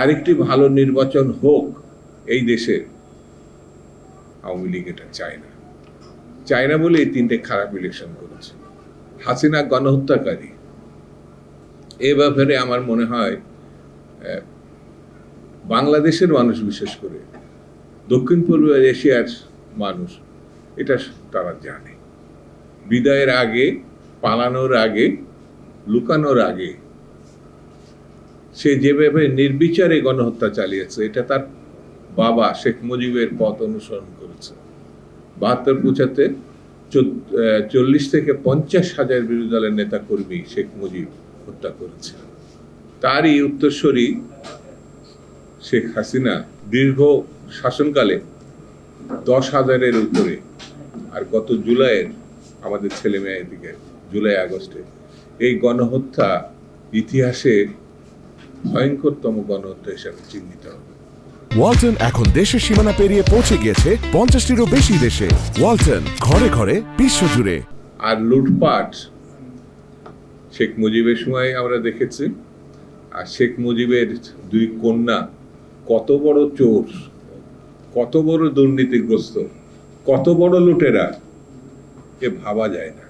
আরেকটি ভালো নির্বাচন হোক এই দেশে আওয়ামী লীগ এটা চায় না। চায় না বলে এই তিনটে খারাপ ইলেকশন করেছে। হাসিনা গণহত্যাকারী। এ ব্যাপারে আমার মনে হয় বাংলাদেশের মানুষ বিশেষ করে, দক্ষিণ পূর্ব এশিয়ার মানুষ, এটা তারা জানে। বিদায়ের আগে, পালানোর আগে, লুকানোর আগে সে যেভাবে নির্বিচারে গণহত্যা চালিয়েছে, এটা তার বাবা শেখ মুজিবের পথ অনুসরণ করেছে। বাহাত্তর পঁচাত্তর চল্লিশ থেকে পঞ্চাশ হাজার বিরোধী দলের নেতা কর্মী শেখ মুজিব হত্যা করেছে। তারই উত্তরস্বরী শেখ হাসিনা দীর্ঘ শাসনকালে দশ হাজারের উপরে, আর গত জুলাইয়ের আমাদের ছেলে মেয়ের দিকে জুলাই আগস্টে এই গণহত্যা ইতিহাসে ভয়ঙ্করতম গণহত্যা হিসাবে চিহ্নিত হবে। ওয়ালটন এখন দেশের সীমানা পেরিয়ে পৌঁছে গিয়েছে পঞ্চাশটিরও বেশি দেশে। ওয়ালটন ঘরে ঘরে বিশ্বজুড়ে। আর লুটপাট শেখ মুজিবের সময় আমরা দেখেছি। আর শেখ মুজিবের দুই কন্যা কত বড় চোর কত বড় দুর্নীতিগ্রস্ত কত বড় লুটেরা এ ভাবা যায় না।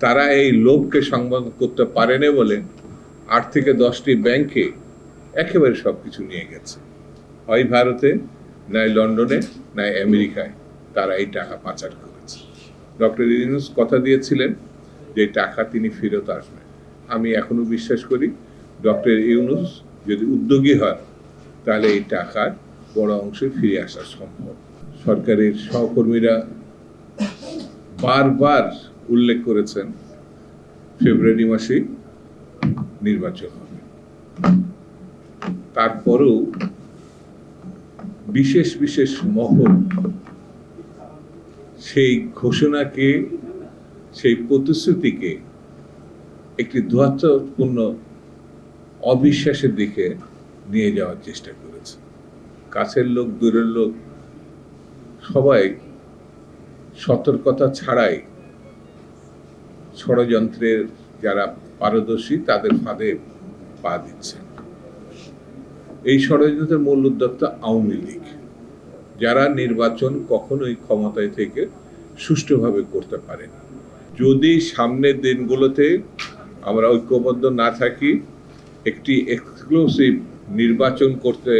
তারা এই লোভকে সংবাদ করতে পারেনি বলে আট থেকে দশটি ব্যাংকে একেবারে সব কিছু নিয়ে গেছে। হয় ভারতে নয় লন্ডনে নয় আমেরিকায় তারা এই টাকা পাচার করেছে। ডক্টর ইউনুস কথা দিয়েছিলেন যে টাকা তিনি ফেরত আসবেন আমি এখনও বিশ্বাস করি ডক্টর ইউনুস যদি উদ্যোগী হয় তাহলে এই টাকার বড় অংশে ফিরে আসা সম্ভব। সরকারের সহকর্মীরা বারবার উল্লেখ করেছেন, ফেব্রুয়ারি মাসে নির্বাচন হবে। তারপরেও বিশেষ বিশেষ মহল সেই ঘোষণাকে, সেই প্রতিশ্রুতিকে একটি দুহাত্মপূর্ণ অবিশ্বাসের দিকে নিয়ে যাওয়ার চেষ্টা করেছে। কাছের লোক, দূরের লোক, সবাই সতর্কতা ছাড়াই ষড়যন্ত্রের যারা পারদর্শী তাদের ফাঁদে পা দিচ্ছে। এই ষড়যন্ত্রের মূল উদ্যোক্তা আওয়ামী লীগ, যারা নির্বাচন কখনোই ক্ষমতায় থেকে সুষ্ঠুভাবে করতে পারেনি। যদি সামনের দিনগুলোতে আমরা ঐক্যবদ্ধ না থাকি, একটি এক্সক্লুসিভ নির্বাচন করতে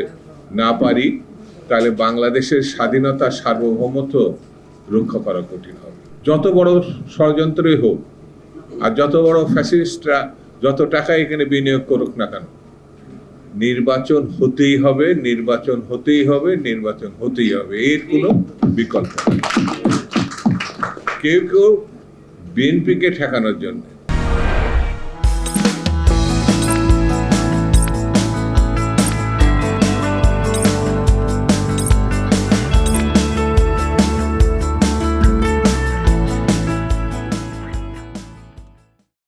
না পারি, তাহলে বাংলাদেশের স্বাধীনতা সার্বভৌমত্ব রক্ষা করা কঠিন হবে। যত বড় ষড়যন্ত্রই হোক আর যত বড় ফ্যাসিস্টরা যত টাকা এখানে বিনিয়োগ করুক না কেন, নির্বাচন হতেই হবে, নির্বাচন হতেই হবে, নির্বাচন হতেই হবে, এর কোনো বিকল্প। কেউ কেউ বিএনপিকে ঠেকানোর জন্য